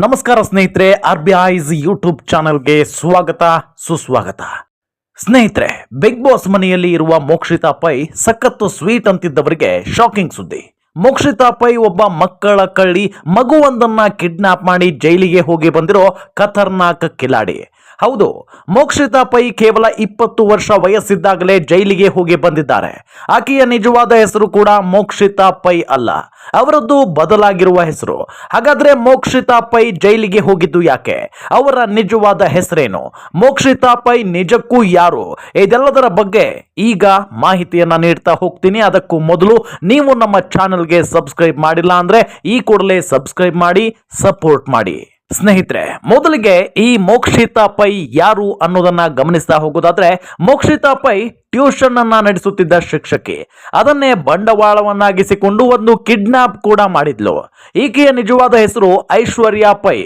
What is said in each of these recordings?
ನಮಸ್ಕಾರ ಸ್ನೇಹಿತರೆ R B ice YouTube ಚಾನಲ್ಗೆ ಸ್ವಾಗತ, ಸುಸ್ವಾಗತ. ಸ್ನೇಹಿತರೆ ಬಿಗ್ ಬಾಸ್ ಮನೆಯಲ್ಲಿ ಇರುವ ಮೋಕ್ಷಿತಾ ಪೈ ಸಖತ್ತು ಸ್ವೀಟ್ ಅಂತಿದ್ದವರಿಗೆ ಶಾಕಿಂಗ್ ಸುದ್ದಿ. ಮೋಕ್ಷಿತಾ ಪೈ ಒಬ್ಬ ಮಕ್ಕಳ ಕಳ್ಳಿ, ಮಗುವೊಂದನ್ನ ಕಿಡ್ನಾಪ್ ಮಾಡಿ ಜೈಲಿಗೆ ಹೋಗಿ ಬಂದಿರೋ ಖತರ್ನಾಕ್ ಕಿಲಾಡಿ. ಹೌದು, ಮೋಕ್ಷಿತಾ ಪೈ ಕೇವಲ ಇಪ್ಪತ್ತು ವರ್ಷ ವಯಸ್ಸಿದ್ದಾಗಲೇ ಜೈಲಿಗೆ ಹೋಗಿ ಬಂದಿದ್ದಾರೆ. ಆಕೆಯ ನಿಜವಾದ ಹೆಸರು ಕೂಡ ಮೋಕ್ಷಿತಾ ಪೈ ಅಲ್ಲ, ಅವರದ್ದು ಬದಲಾಗಿರುವ ಹೆಸರು. ಹಾಗಾದ್ರೆ ಮೋಕ್ಷಿತಾ ಪೈ ಜೈಲಿಗೆ ಹೋಗಿದ್ದು ಯಾಕೆ? ಅವರ ನಿಜವಾದ ಹೆಸರೇನು? ಮೋಕ್ಷಿತಾ ಪೈ ನಿಜಕ್ಕೂ ಯಾರು? ಇದೆಲ್ಲದರ ಬಗ್ಗೆ ಈಗ ಮಾಹಿತಿಯನ್ನ ನೀಡ್ತಾ ಹೋಗ್ತೀನಿ. ಅದಕ್ಕೂ ಮೊದಲು ನೀವು ನಮ್ಮ ಚಾನೆಲ್ಗೆ ಸಬ್ಸ್ಕ್ರೈಬ್ ಮಾಡಿಲ್ಲ ಅಂದ್ರೆ ಈ ಕೂಡಲೇ ಸಬ್ಸ್ಕ್ರೈಬ್ ಮಾಡಿ, ಸಪೋರ್ಟ್ ಮಾಡಿ. ಸ್ನೇಹಿತರೆ, ಮೊದಲಿಗೆ ಈ ಮೋಕ್ಷಿತಾ ಪೈ ಯಾರು ಅನ್ನೋದನ್ನ ಗಮನಿಸ್ತಾ ಹೋಗೋದಾದ್ರೆ, ಮೋಕ್ಷಿತಾ ಪೈ ಟ್ಯೂಷನ್ ಅನ್ನ ನಡೆಸುತ್ತಿದ್ದ ಶಿಕ್ಷಕಿ. ಅದನ್ನೇ ಬಂಡವಾಳವನ್ನಾಗಿಸಿಕೊಂಡು ಒಂದು ಕಿಡ್ನಾಪ್ ಕೂಡ ಮಾಡಿದ್ಲು. ಈಕೆಯ ನಿಜವಾದ ಹೆಸರು ಐಶ್ವರ್ಯ ಪೈ.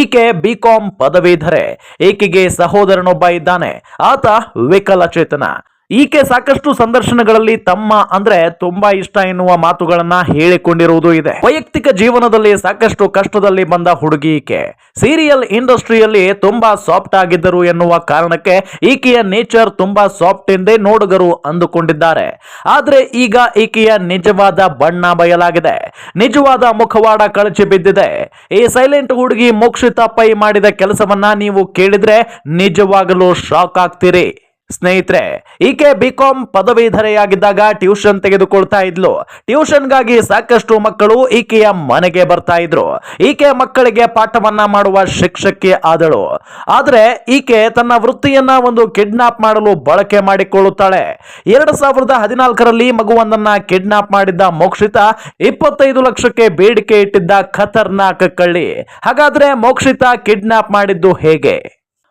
ಈಕೆ ಬಿ ಕಾಂ ಪದವೀಧರೆ. ಈಕೆಗೆ ಸಹೋದರನೊಬ್ಬ ಇದ್ದಾನೆ. ಆತ ವಿಕಲಚೇತನ. ಈಕೆ ಸಾಕಷ್ಟು ಸಂದರ್ಶನಗಳಲ್ಲಿ ತಮ್ಮ ಅಂದ್ರೆ ತುಂಬಾ ಇಷ್ಟ ಎನ್ನುವ ಮಾತುಗಳನ್ನ ಹೇಳಿಕೊಂಡಿರುವುದು ಇದೆ. ವೈಯಕ್ತಿಕ ಜೀವನದಲ್ಲಿ ಸಾಕಷ್ಟು ಕಷ್ಟದಲ್ಲಿ ಬಂದ ಹುಡುಗಿ ಈಕೆ. ಸೀರಿಯಲ್ ಇಂಡಸ್ಟ್ರಿಯಲ್ಲಿ ತುಂಬಾ ಸಾಫ್ಟ್ ಆಗಿದ್ದರು ಎನ್ನುವ ಕಾರಣಕ್ಕೆ ಈಕೆಯ ನೇಚರ್ ತುಂಬಾ ಸಾಫ್ಟ್ ಎಂದೇ ನೋಡುಗರು ಅಂದುಕೊಂಡಿದ್ದಾರೆ. ಆದ್ರೆ ಈಗ ಈಕೆಯ ನಿಜವಾದ ಬಣ್ಣ ಬಯಲಾಗಿದೆ. ನಿಜವಾದ ಮುಖವಾಡ ಕಳಚಿ ಬಿದ್ದಿದೆ. ಈ ಸೈಲೆಂಟ್ ಹುಡುಗಿ ಮೋಕ್ಷಿತ ಪೈ ಮಾಡಿದ ಕೆಲಸವನ್ನ ನೀವು ಕೇಳಿದ್ರೆ ನಿಜವಾಗಲೂ ಶಾಕ್ ಆಗ್ತೀರಿ. ಸ್ನೇಹಿತರೆ, ಈಕೆ ಬಿಕಾಂ ಪದವೀಧರೆಯಾಗಿದ್ದಾಗ ಟ್ಯೂಷನ್ ತೆಗೆದುಕೊಳ್ತಾ ಇದ್ಲು. ಟ್ಯೂಷನ್ಗಾಗಿ ಸಾಕಷ್ಟು ಮಕ್ಕಳು ಈಕೆಯ ಮನೆಗೆ ಬರ್ತಾ ಇದ್ರು. ಈಕೆ ಮಕ್ಕಳಿಗೆ ಪಾಠವನ್ನ ಮಾಡುವ ಶಿಕ್ಷಕಿ ಆದಳು. ಆದರೆ ಈಕೆ ತನ್ನ ವೃತ್ತಿಯನ್ನ ಒಂದು ಕಿಡ್ನಾಪ್ ಮಾಡಲು ಬಳಕೆ ಮಾಡಿಕೊಳ್ಳುತ್ತಾಳೆ. ಎರಡು ಸಾವಿರದ ಹದಿನಾಲ್ಕರಲ್ಲಿ ಮಗುವೊಂದನ್ನ ಕಿಡ್ನಾಪ್ ಮಾಡಿದ್ದ ಮೋಕ್ಷಿತಾ ಇಪ್ಪತ್ತೈದು ಲಕ್ಷಕ್ಕೆ ಬೇಡಿಕೆ ಇಟ್ಟಿದ್ದ ಖತರ್ನಾಕ್ ಕಳ್ಳಿ. ಹಾಗಾದ್ರೆ ಮೋಕ್ಷಿತಾ ಕಿಡ್ನಾಪ್ ಮಾಡಿದ್ದು ಹೇಗೆ?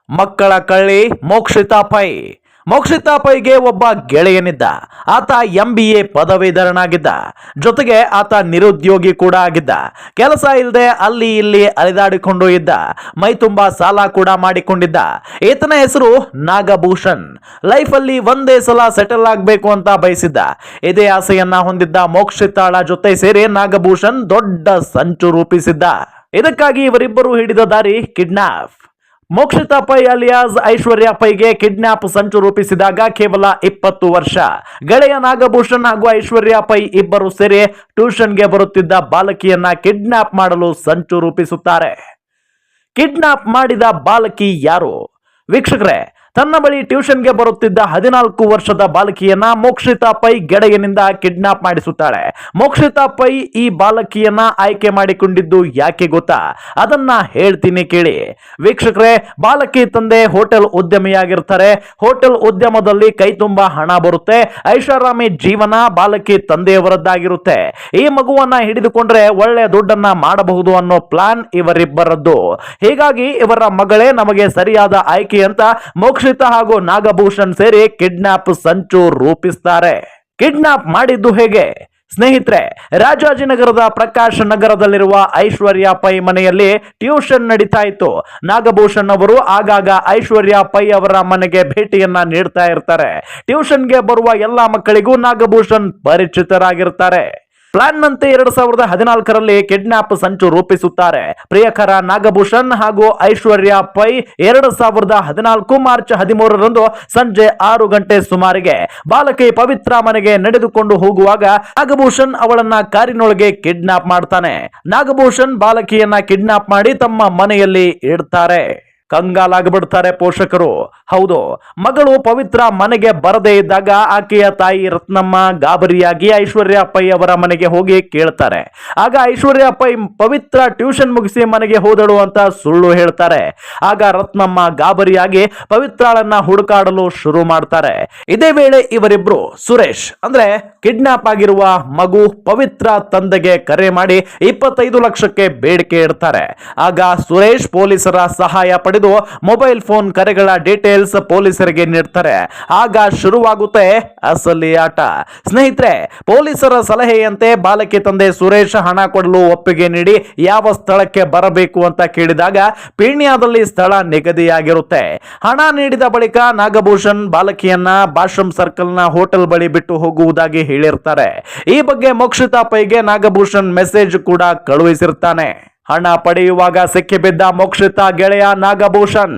ಮಕ್ಕಳ ಕಳ್ಳಿ ಮೋಕ್ಷಿತ ಪೈ. ಮೋಕ್ಷಿತಾ ಪೈಗೆ ಒಬ್ಬ ಗೆಳೆಯನಿದ್ದ. ಆತ ಎಂ ಬಿ ಎ ಪದವೀಧರನಾಗಿದ್ದ. ಜೊತೆಗೆ ಆತ ನಿರುದ್ಯೋಗಿ ಕೂಡ ಆಗಿದ್ದ. ಕೆಲಸ ಇಲ್ಲದೆ ಅಲ್ಲಿ ಇಲ್ಲಿ ಅಲೆದಾಡಿಕೊಂಡು ಇದ್ದ. ಮೈ ತುಂಬಾ ಸಾಲ ಕೂಡ ಮಾಡಿಕೊಂಡಿದ್ದ. ಈತನ ಹೆಸರು ನಾಗಭೂಷಣ್. ಅಲ್ಲಿ ಒಂದೇ ಸಲ ಸೆಟಲ್ ಆಗಬೇಕು ಅಂತ ಬಯಸಿದ್ದ. ಇದೇ ಆಸೆಯನ್ನ ಹೊಂದಿದ್ದ ಮೋಕ್ಷಿತಾಳ ಜೊತೆ ಸೇರಿ ನಾಗಭೂಷಣ್ ದೊಡ್ಡ ಸಂಚು ರೂಪಿಸಿದ್ದ. ಇದಕ್ಕಾಗಿ ಇವರಿಬ್ಬರು ಹಿಡಿದ ದಾರಿ ಕಿಡ್ನಾಪ್. ಮೋಕ್ಷಿತಾ ಪೈ ಅಲಿಯಾಸ್ ಐಶ್ವರ್ಯ ಪೈಗೆ ಕಿಡ್ನಾಪ್ ಸಂಚು ರೂಪಿಸಿದಾಗ ಕೇವಲ ಇಪ್ಪತ್ತು ವರ್ಷ. ಗೆಳೆಯ ನಾಗಭೂಷಣ್ ಹಾಗೂ ಐಶ್ವರ್ಯ ಪೈ ಇಬ್ಬರು ಸೇರಿ ಟ್ಯೂಷನ್ಗೆ ಬರುತ್ತಿದ್ದ ಬಾಲಕಿಯನ್ನ ಕಿಡ್ನಾಪ್ ಮಾಡಲು ಸಂಚು ರೂಪಿಸುತ್ತಾರೆ. ಕಿಡ್ನಾಪ್ ಮಾಡಿದ ಬಾಲಕಿ ಯಾರು? ವೀಕ್ಷಕರೇ ತನ್ನ ಬಳಿ ಟ್ಯೂಷನ್ಗೆ ಬರುತ್ತಿದ್ದ ಹದಿನಾಲ್ಕು ವರ್ಷದ ಬಾಲಕಿಯನ್ನ ಮೋಕ್ಷಿತಾ ಪೈ ಗೆಡೆಯನಿಂದ ಕಿಡ್ನಾಪ್ ಮಾಡಿಸುತ್ತಾಳೆ. ಮೋಕ್ಷಿತಾ ಪೈ ಈ ಬಾಲಕಿಯನ್ನ ಆಯ್ಕೆ ಮಾಡಿಕೊಂಡಿದ್ದು ಯಾಕೆ ಗೊತ್ತಾ? ಅದನ್ನ ಹೇಳ್ತೀನಿ ಕೇಳಿ. ವೀಕ್ಷಕರೇ, ಬಾಲಕಿ ತಂದೆ ಹೋಟೆಲ್ ಉದ್ಯಮಿಯಾಗಿರ್ತಾರೆ. ಹೋಟೆಲ್ ಉದ್ಯಮದಲ್ಲಿ ಕೈ ತುಂಬಾ ಹಣ ಬರುತ್ತೆ. ಐಷಾರಾಮಿ ಜೀವನ ಬಾಲಕಿ ತಂದೆಯವರದ್ದಾಗಿರುತ್ತೆ. ಈ ಮಗುವನ್ನ ಹಿಡಿದುಕೊಂಡ್ರೆ ಒಳ್ಳೆ ದುಡ್ಡನ್ನ ಮಾಡಬಹುದು ಅನ್ನೋ ಪ್ಲಾನ್ ಇವರಿಬ್ಬರದ್ದು. ಹೀಗಾಗಿ ಇವರ ಮಗಳೇ ನಮಗೆ ಸರಿಯಾದ ಆಯ್ಕೆ ಅಂತ ಮೋಕ್ಷಿತಾ ಹಾಗೂ ನಾಗಭೂಷಣ್ ಸೇರಿ ಕಿಡ್ನಾಪ್ ಸಂಚು ರೂಪಿಸ್ತಾರೆ. ಕಿಡ್ನಾಪ್ ಮಾಡಿದ್ದು ಹೇಗೆ? ಸ್ನೇಹಿತರೆ, ರಾಜಾಜಿನಗರದ ಪ್ರಕಾಶ್ ನಗರದಲ್ಲಿರುವ ಐಶ್ವರ್ಯ ಪೈ ಮನೆಯಲ್ಲಿ ಟ್ಯೂಷನ್ ನಡೀತಾ ಇತ್ತು ನಾಗಭೂಷಣ್ ಅವರು ಆಗಾಗ ಐಶ್ವರ್ಯ ಪೈ ಅವರ ಮನೆಗೆ ಭೇಟಿಯನ್ನ ನೀಡ್ತಾ ಇರ್ತಾರೆ. ಟ್ಯೂಷನ್ಗೆ ಬರುವ ಎಲ್ಲಾ ಮಕ್ಕಳಿಗೂ ನಾಗಭೂಷಣ್ ಪರಿಚಿತರಾಗಿರ್ತಾರೆ. ಪ್ಲಾನ್ ನಂತೆ ಎರಡ್ ಸಾವಿರದ ಹದಿನಾಲ್ಕರಲ್ಲಿ ಕಿಡ್ನಾಪ್ ಸಂಚು ರೂಪಿಸುತ್ತಾರೆ. ಪ್ರಿಯಕರ ನಾಗಭೂಷಣ್ ಹಾಗೂ ಐಶ್ವರ್ಯ ಪೈ ಎರಡ್ ಸಾವಿರದ ಹದಿನಾಲ್ಕು ಮಾರ್ಚ್ ಹದಿಮೂರರಂದು ಸಂಜೆ ಆರು ಗಂಟೆ ಸುಮಾರಿಗೆ ಬಾಲಕಿ ಪವಿತ್ರ ಮನೆಗೆ ನಡೆದುಕೊಂಡು ಹೋಗುವಾಗ ನಾಗಭೂಷಣ್ ಅವಳನ್ನ ಕಾರಿನೊಳಗೆ ಕಿಡ್ನಾಪ್ ಮಾಡ್ತಾನೆ. ನಾಗಭೂಷಣ್ ಬಾಲಕಿಯನ್ನ ಕಿಡ್ನಾಪ್ ಮಾಡಿ ತಮ್ಮ ಮನೆಯಲ್ಲಿ ಇಡ್ತಾರೆ. ಕಂಗಾಲಾಗ್ಬಿಡ್ತಾರೆ ಪೋಷಕರು. ಹೌದು, ಮಗಳು ಪವಿತ್ರ ಮನೆಗೆ ಬರದೇ ಇದ್ದಾಗ ಆಕೆಯ ತಾಯಿ ರತ್ನಮ್ಮ ಗಾಬರಿಯಾಗಿ ಐಶ್ವರ್ಯ ಪೈ ಅವರ ಮನೆಗೆ ಹೋಗಿ ಕೇಳ್ತಾರೆ. ಆಗ ಐಶ್ವರ್ಯ ಪೈ ಪವಿತ್ರ ಟ್ಯೂಷನ್ ಮುಗಿಸಿ ಮನೆಗೆ ಹೋದಳು ಅಂತ ಸುಳ್ಳು ಹೇಳ್ತಾರೆ. ಆಗ ರತ್ನಮ್ಮ ಗಾಬರಿಯಾಗಿ ಪವಿತ್ರಾಳನ್ನ ಹುಡುಕಾಡಲು ಶುರು ಮಾಡ್ತಾರೆ. ಇದೇ ವೇಳೆ ಇವರಿಬ್ರು ಸುರೇಶ್ ಅಂದ್ರೆ ಕಿಡ್ನಾಪ್ ಆಗಿರುವ ಮಗು ಪವಿತ್ರ ತಂದೆಗೆ ಕರೆ ಮಾಡಿ ಇಪ್ಪತ್ತೈದು ಲಕ್ಷಕ್ಕೆ ಬೇಡಿಕೆ ಇಡ್ತಾರೆ. ಆಗ ಸುರೇಶ್ ಪೊಲೀಸರ ಸಹಾಯ ಮೊಬೈಲ್ ಫೋನ್ ಕರೆಗಳ ಡೀಟೇಲ್ಸ್ ಪೊಲೀಸರಿಗೆ ನೀಡ್ತಾರೆ. ಆಗ ಶುರುವಾಗುತ್ತೆ ಅಸಲಿ ಆಟ. ಸ್ನೇಹಿತರೆ, ಪೊಲೀಸರ ಸಲಹೆಯಂತೆ ಬಾಲಕಿ ತಂದೆ ಸುರೇಶ್ ಹಣ ಕೊಡಲು ಒಪ್ಪಿಗೆ ನೀಡಿ ಯಾವ ಸ್ಥಳಕ್ಕೆ ಬರಬೇಕು ಅಂತ ಕೇಳಿದಾಗ ಪೀಣ್ಯದಲ್ಲಿ ಸ್ಥಳ ನಿಗದಿಯಾಗಿರುತ್ತೆ. ಹಣ ನೀಡಿದ ಬಳಿಕ ನಾಗಭೂಷಣ್ ಬಾಲಕಿಯನ್ನ ಬಾಶ್ರಮ್ ಸರ್ಕಲ್ನ ಹೋಟೆಲ್ ಬಳಿ ಬಿಟ್ಟು ಹೋಗುವುದಾಗಿ ಹೇಳಿರ್ತಾರೆ. ಈ ಬಗ್ಗೆ ಮೋಕ್ಷಿತಾ ಪೈಗೆ ನಾಗಭೂಷಣ್ ಮೆಸೇಜ್ ಕೂಡ ಕಳುಹಿಸಿರ್ತಾನೆ. ಹಣ ಪಡೆಯುವಾಗ ಸಿಕ್ಕಿಬಿದ್ದ ಮೋಕ್ಷಿತ ಗೆಳೆಯ ನಾಗಭೂಷಣ್.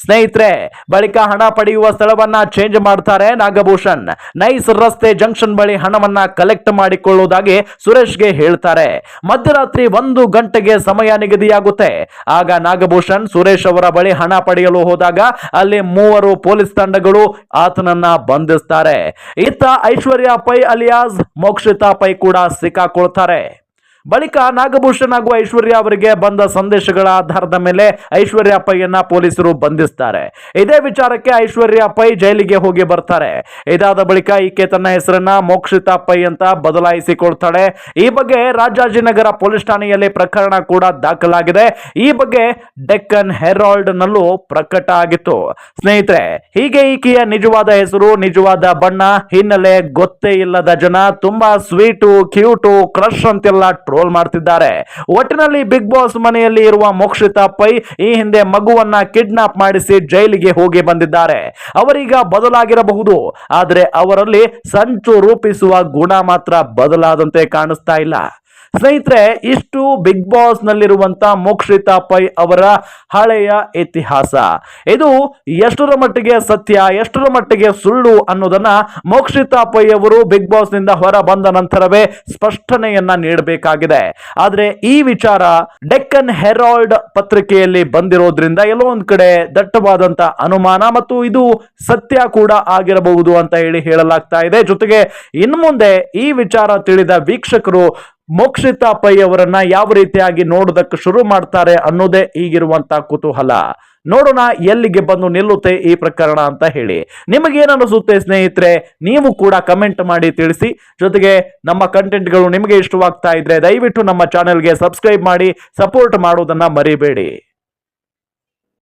ಸ್ನೇಹಿತರೆ, ಬಳಿಕ ಹಣ ಪಡೆಯುವ ಸ್ಥಳವನ್ನ ಚೇಂಜ್ ಮಾಡ್ತಾರೆ ನಾಗಭೂಷಣ್. ನೈಸ್ ರಸ್ತೆ ಜಂಕ್ಷನ್ ಬಳಿ ಹಣವನ್ನ ಕಲೆಕ್ಟ್ ಮಾಡಿಕೊಳ್ಳುವುದಾಗಿ ಸುರೇಶ್ಗೆ ಹೇಳ್ತಾರೆ. ಮಧ್ಯರಾತ್ರಿ ಒಂದು ಗಂಟೆಗೆ ಸಮಯ ನಿಗದಿಯಾಗುತ್ತೆ. ಆಗ ನಾಗಭೂಷಣ್ ಸುರೇಶ್ ಅವರ ಬಳಿ ಹಣ ಪಡೆಯಲು ಹೋದಾಗ ಅಲ್ಲಿ ಮೂವರು ಪೊಲೀಸ್ ತಂಡಗಳು ಆತನನ್ನ ಬಂಧಿಸ್ತಾರೆ. ಇತ್ತ ಐಶ್ವರ್ಯ ಪೈ ಅಲಿಯಾಸ್, ಮೋಕ್ಷಿತಾ ಪೈ ಕೂಡ ಸಿಕ್ಕಾಕೊಳ್ತಾರೆ. ಬಳಿಕ ನಾಗಭೂಷಣ್ ಹಾಗೂ ಐಶ್ವರ್ಯ ಅವರಿಗೆ ಬಂದ ಸಂದೇಶಗಳ ಆಧಾರದ ಮೇಲೆ ಐಶ್ವರ್ಯ ಪೈಯನ್ನ ಪೊಲೀಸರು ಬಂಧಿಸ್ತಾರೆ. ಇದೇ ವಿಚಾರಕ್ಕೆ ಐಶ್ವರ್ಯ ಪೈ ಜೈಲಿಗೆ ಹೋಗಿ ಬರ್ತಾರೆ. ಇದಾದ ಬಳಿಕ ಈಕೆ ತನ್ನ ಹೆಸರನ್ನ ಮೋಕ್ಷಿತಾ ಪೈ ಅಂತ ಬದಲಾಯಿಸಿಕೊಳ್ತಾಳೆ. ಈ ಬಗ್ಗೆ ರಾಜಾಜಿನಗರ ಪೊಲೀಸ್ ಠಾಣೆಯಲ್ಲಿ ಪ್ರಕರಣ ಕೂಡ ದಾಖಲಾಗಿದೆ. ಈ ಬಗ್ಗೆ ಡೆಕ್ಕನ್ ಹೆರಾಲ್ಡ್ ನಲ್ಲೂ ಪ್ರಕಟ ಆಗಿತ್ತು. ಸ್ನೇಹಿತರೆ, ಹೀಗೆ ಈಕೆಯ ನಿಜವಾದ ಹೆಸರು, ನಿಜವಾದ ಬಣ್ಣ, ಹಿನ್ನೆಲೆ ಗೊತ್ತೇ ಇಲ್ಲದ ಜನ, ತುಂಬಾ ಸ್ವೀಟು, ಕ್ಯೂಟು, ಕ್ರಶ್ ಅಂತೆಲ್ಲ ಟ್ರೋಲ್ ಮಾಡ್ತಿದ್ದಾರೆ. ಒಟ್ಟಿನಲ್ಲಿ ಬಿಗ್ ಬಾಸ್ ಮನೆಯಲ್ಲಿ ಇರುವ ಮೋಕ್ಷಿತಾ ಪೈ ಈ ಹಿಂದೆ ಮಗುವನ್ನ ಕಿಡ್ನಾಪ್ ಮಾಡಿಸಿ ಜೈಲಿಗೆ ಹೋಗಿ ಬಂದಿದ್ದಾರೆ. ಅವರೀಗ ಬದಲಾಗಿರಬಹುದು. ಆದರೆ ಅವರಲ್ಲಿ ಸಂಚು ರೂಪಿಸುವ ಗುಣ ಮಾತ್ರ ಬದಲಾದಂತೆ ಕಾಣಿಸ್ತಾ ಇಲ್ಲ. ಸ್ನೇಹಿತರೆ, ಇಷ್ಟು ಬಿಗ್ ಬಾಸ್ ನಲ್ಲಿರುವಂತ ಮೋಕ್ಷಿತಾ ಪೈ ಅವರ ಹಳೆಯ ಇತಿಹಾಸ. ಇದು ಎಷ್ಟರ ಮಟ್ಟಿಗೆ ಸತ್ಯ, ಎಷ್ಟರ ಮಟ್ಟಿಗೆ ಸುಳ್ಳು ಅನ್ನೋದನ್ನ ಮೋಕ್ಷಿತಾ ಪೈ ಅವರು ಬಿಗ್ ಬಾಸ್ನಿಂದ ಹೊರ ಬಂದ ನಂತರವೇ ಸ್ಪಷ್ಟನೆಯನ್ನ ನೀಡಬೇಕಾಗಿದೆ. ಆದ್ರೆ ಈ ವಿಚಾರ ಡೆಕ್ಕನ್ ಹೆರಾಲ್ಡ್ ಪತ್ರಿಕೆಯಲ್ಲಿ ಬಂದಿರೋದ್ರಿಂದ ಎಲ್ಲೋ ಒಂದ್ ಕಡೆ ದಟ್ಟವಾದಂತ ಅನುಮಾನ ಮತ್ತು ಇದು ಸತ್ಯ ಕೂಡ ಆಗಿರಬಹುದು ಅಂತ ಹೇಳಿ ಹೇಳಲಾಗ್ತಾ ಇದೆ. ಜೊತೆಗೆ ಇನ್ನು ಮುಂದೆ ಈ ವಿಚಾರ ತಿಳಿದ ವೀಕ್ಷಕರು ಮೋಕ್ಷಿತಾ ಪೈ ಅವರನ್ನ ಯಾವ ರೀತಿಯಾಗಿ ನೋಡೋದಕ್ಕೆ ಶುರು ಮಾಡ್ತಾರೆ ಅನ್ನೋದೇ ಈಗಿರುವಂತ ಕುತೂಹಲ. ನೋಡೋಣ ಎಲ್ಲಿಗೆ ಬಂದು ನಿಲ್ಲುತ್ತೆ ಈ ಪ್ರಕರಣ ಅಂತ ಹೇಳಿ. ನಿಮಗೇನಿಸುತ್ತೆ ಸ್ನೇಹಿತರೆ, ನೀವು ಕೂಡ ಕಮೆಂಟ್ ಮಾಡಿ ತಿಳಿಸಿ. ಜೊತೆಗೆ ನಮ್ಮ ಕಂಟೆಂಟ್ಗಳು ನಿಮಗೆ ಇಷ್ಟವಾಗ್ತಾ ಇದ್ರೆ ದಯವಿಟ್ಟು ನಮ್ಮ ಚಾನೆಲ್ಗೆ ಸಬ್ಸ್ಕ್ರೈಬ್ ಮಾಡಿ, ಸಪೋರ್ಟ್ ಮಾಡೋದನ್ನ ಮರಿಬೇಡಿ.